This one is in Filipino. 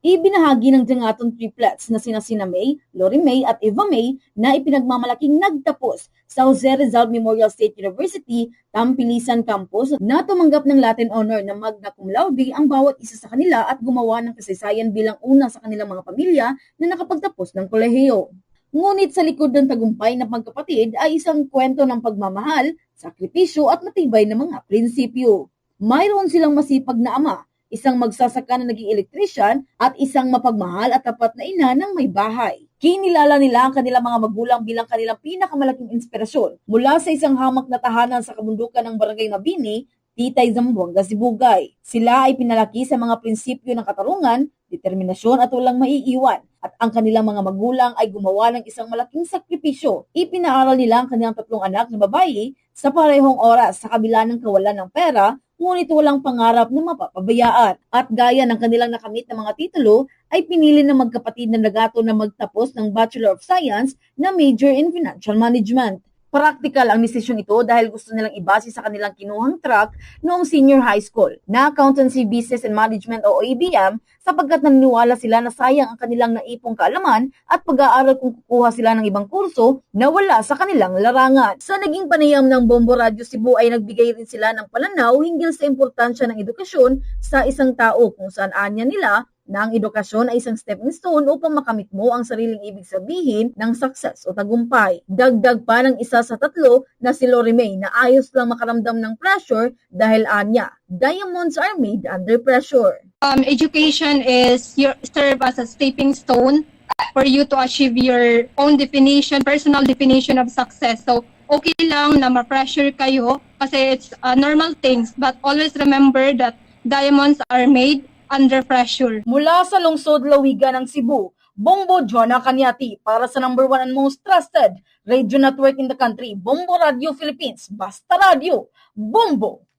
Ibinahagi ng Jangaton triplets na sina Sina May, Lori May at Eva May na ipinagmamalaking nagtapos sa Jose Rizal Memorial State University, Tampilisan Campus na tumanggap ng Latin Honor na magna cum laude ang bawat isa sa kanila at gumawa ng kasaysayan bilang una sa kanilang mga pamilya na nakapagtapos ng kolehiyo. Ngunit sa likod ng tagumpay ng magkapatid ay isang kwento ng pagmamahal, sakripisyo at matibay na mga prinsipyo. Mayroon silang masipag na ama, isang magsasaka na naging elektrisyan at isang mapagmahal at tapat na ina ng may bahay. Kinilala nila ang kanilang mga magulang bilang kanilang pinakamalaking inspirasyon mula sa isang hamak na tahanan sa kabundukan ng Barangay Mabini, Titay Zamboanga, Sibugay. Sila ay pinalaki sa mga prinsipyo ng katarungan, determinasyon at walang maiiwan at ang kanilang mga magulang ay gumawa ng isang malaking sakripisyo. Ipinaaral nila ang kanilang tatlong anak na babae sa parehong oras sa kabila ng kawalan ng pera, ngunit walang pangarap na mapapabayaan. At gaya ng kanilang nakamit na mga titulo, ay pinili ng magkapatid na nagato na magtapos ng Bachelor of Science na major in Financial Management. Praktikal ang desisyong ito dahil gusto nilang ibase sa kanilang kinuhang track noong senior high school na Accountancy Business and Management o ABM sapagkat naniniwala sila na sayang ang kanilang naipong kaalaman at pag-aaral kung kukuha sila ng ibang kurso na wala sa kanilang larangan. Sa naging panayam ng Bombo Radio Cebu ay nagbigay rin sila ng palanaw hinggil sa importansya ng edukasyon sa isang tao kung saan anya nila na ang edukasyon ay isang stepping stone upang makamit mo ang sariling ibig sabihin ng success o tagumpay. Dagdag pa ng isa sa tatlo na si Lori na ayos lang makaramdam ng pressure dahil anya, diamonds are made under pressure. um, education is your serve as a stepping stone for you to achieve your own definition, personal definition of success. So, okay lang na ma-pressure kayo kasi it's uh, normal things. But always remember that diamonds are made under pressure. Mula sa lungsod Lawigan ng Cebu, Bombo Jonah Kanyati para sa number one and most trusted radio network in the country, Bombo Radio Philippines. Basta Radio, Bombo!